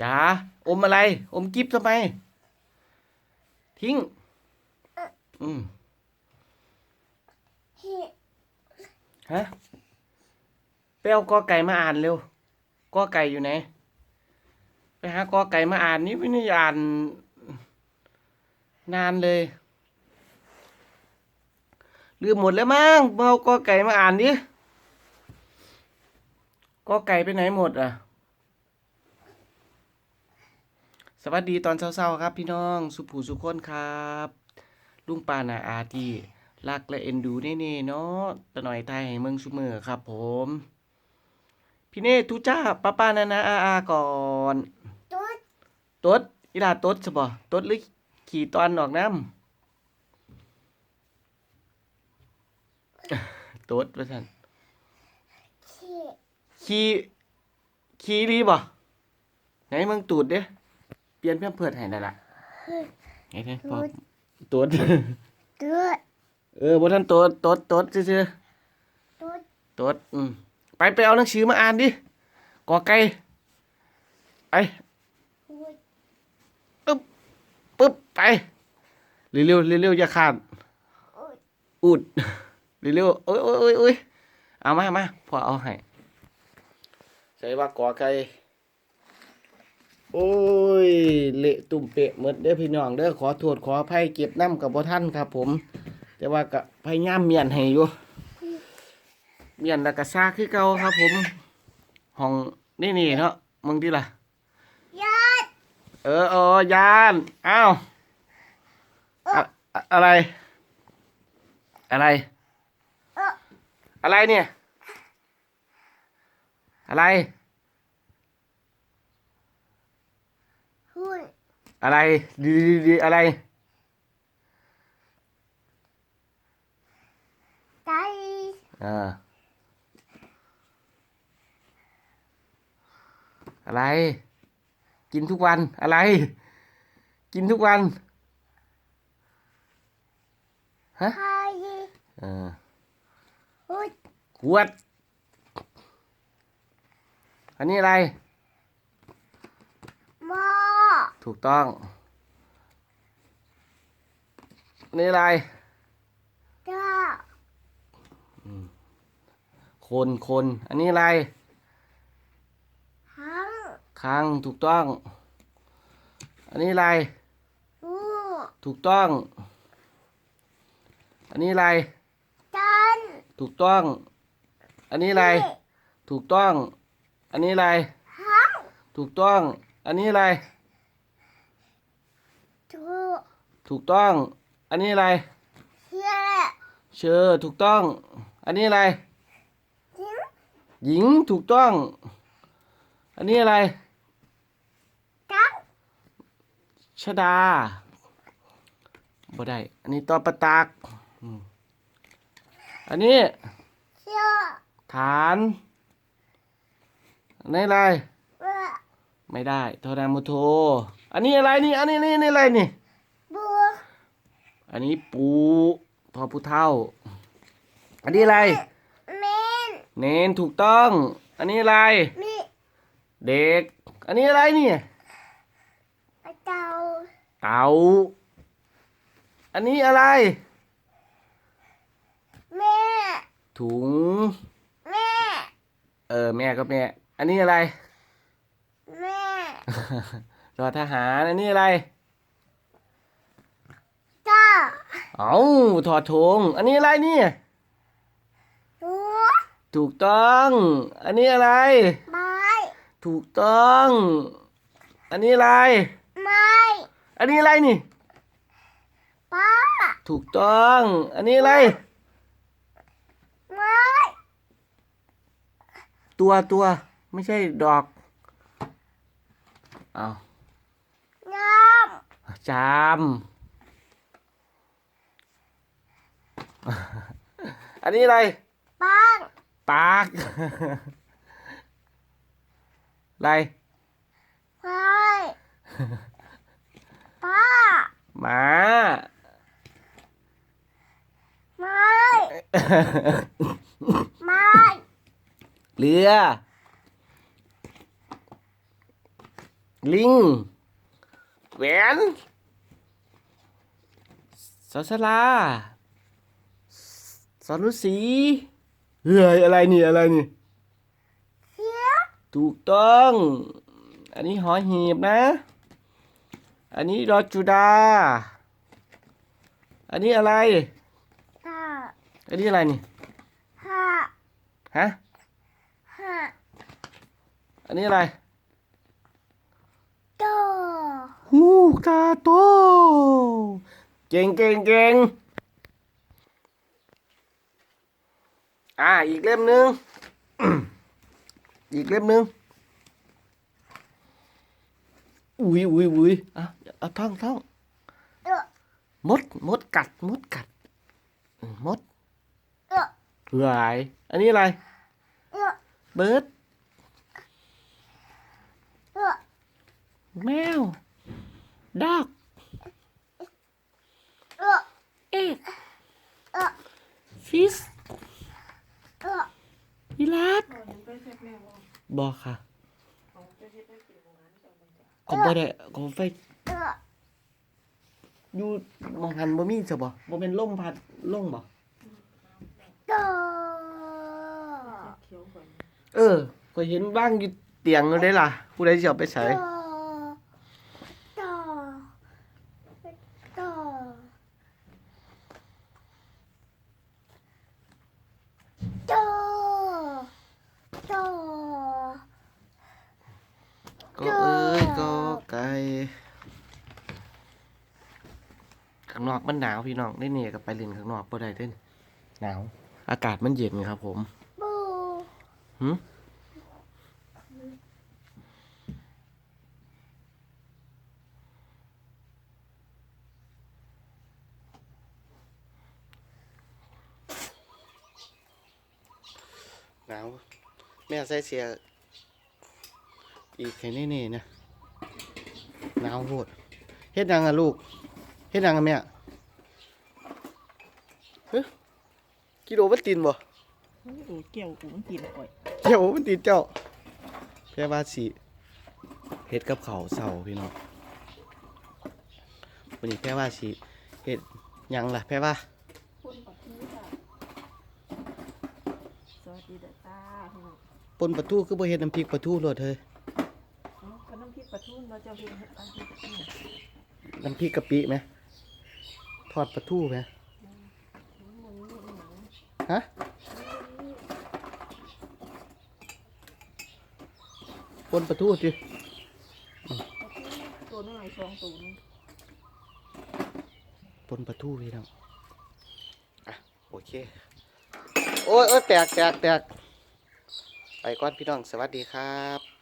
จ๋าอมอะไร อมกิฟทำไม ทิ้ง อืมฮะไปเอากอไก่มาอ่านเร็วกอไก่อยู่ไหน ไปหากอไก่มาอ่านนี่ไม่ได้อ่าน นานเลยลืมหมดแล้วมั้งมาเอากอไก่มาอ่านดิกอไก่ไปไหนหมดอะ สวัสดีตอนเช้าๆครับพี่น้องสุภูสุคนครับ ลุงปานาอาที่รักและเอ็นดูเน่ๆเนาะตะหน่อยไทยให้เมืองสุเมอครับผม พี่เน่ทุจ้าป้าป้านานาอาอาก่อนตดอีลาตดสบอตดหรือขี่ตอนออกน้ำตดว่าท่นขี่ขี่รีบ่ไหนมึงตูดเด้เป ลี่ยนเพื่อนเพื่อนให้ได้ละไงเด้พอตดเออบ่ท่านตดตดตดซื่อๆตดอืมไปไปเอาหนังสือมาอ่านดิกอไก่ไปปึ๊บปึ๊บไปเร็วๆเร็วๆอย่าขาดอุดเร็วๆโอ้ยโอ้ยโอ้ยโอ้ยเอามามาพอเอาให้ใส่ว่ากอไก่ โอ้ย เละตุ่มเปะหมดเด้อพี่น้องเด้อขอโทษขออภัยเก็บน้ำกับบ่ท่านครับ ผม แต่ว่าก็พยายามเมียนให้อยู่เมียนแล้วก็ซากคือเก่าครับ ผมห้องนี่นี่เนาะมึงที่ล่ะเออเออยานอ้าวอะอะอะไร อะไร อะไรเนี่ย อะไร อะไรดีดีดีอะไรอ่าอะไรกินทุกวันอะไร กินทุกวัน ฮะเออขวด อันนี้อะไร ถูกต้อง อันนี้อะไรคนคนอันนี้อะไรคังถูกต้อง อันนี้อะไร ถูกต้อง อันนี้อะไรถูกต้อง อันนี้อะไรถูกต้องอันนี้อะไรถูกต้องอันนี้อะไร ถูกต้อง อันนี้อะไร เชอร์ถูกต้อง อันนี้อะไรหญิงถูกต้อง อันนี้อะไรชดาบ่ได้ อันนี้ตอประตักอืมอันนี้ฐานอันนี้อะไรไม่ได้โทนามุโท อันนี้อะไรนี่ อันนี้นี่นี่อะไรนี่ อันนี้ปูทอผู้เท่า อันนี้อะไรเนนถูกต้อง อันนี้อะไรเด็ก อันนี้อะไรนี่เต่า อันนี้อะไรถุงเออแม่ก็แม่ อันนี้อะไรรอทหาร อันนี้อะไร เอาถอดธงอันนี้อะไรนี่ถูกต้อง อันนี้อะไรถูกต้อง อันนี้อะไรอันนี้อะไรนี่ถูกต้อง อันนี้อะไรตัวตัวไม่ใช่ดอก เอาจาม อันนี้อะไร ปากอะไรหมาเรือเลิง แหวนสอสลา สอนุสีเฮ้ยอะไรนี่อะไรนี่เสียถูกต้อง อันนี้หอหีบนะ อันนี้รอจุดา อันนี้อะไรห้าอันนี้อะไรนี่ห้าฮะห้าอันนี้อะไรโตฮูกาโต เก่งเก่งเก่ง อ่า อีกเล่มหนึ่งอีกเล่มหนึ่งอุ้ยอุ้ยอุ้ยอะเอาท่องท่องมด มดกัด มดกัด มดเหลายอันนี้อะไร เบิร์ดแมวดอกเออเอ็ดเออฟิส เออ พิลาด บอกค่ะก็บ่ได้ก็ไฟเอออยู่มองหันบ่มีซะบ่บ่เป็นลมพัดลงบ่โตเออก็เห็นบ้างอยู่เตียงอยู่ได้ล่ะ ผู้ใดสิเอาไปใส่โตโตโตโตโต ก็เอ้ยก็ไก่ข้างนอกมันหนาวพี่น้องได้เนี่ยก็ไปเล่นข้างนอกบ่ได้เด้นหนาว อากาศมันเย็นครับ ผมบูหึหนาวแม่ใส่เสีย อีกแค่นี้นี่นะหนาวโหดเฮ็ดยังอะลูกเฮ็ดยังอะแม่เฮ้ยกิโลวัตตินบ่โอ้เกี่ยวกูมันกินก่อยเจ้ามันติดเจ้าแพ่ว่าสิเฮ็ดกับเขาวเศร้าพี่น้องวันนี้แพ่ว่าสิเฮ็ดหยังล่ะแพ่ว่าคนปัดทูจ้ะสวัสดีเด้อจ้าพี่น้องปนปลาทูคือบ่เฮ็ดน้ำพริกปลาทูโลดเฮ้ยเอ้าขนมพริกปลาทูเราจะเห็นเฮ็ดอะไรกันเนี่ยน้ำพริกกะปิไหมทอดปลาทูไหมมันมีอีหยัง ฮะปนปลาทูสิปลาทูตัวน้อยสองตัวนึงปนปลาทูพี่น้องอะโอเค โอ้ยโอ้ยแตกแตกแตกไปก่อนพี่น้อง สวัสดีครับ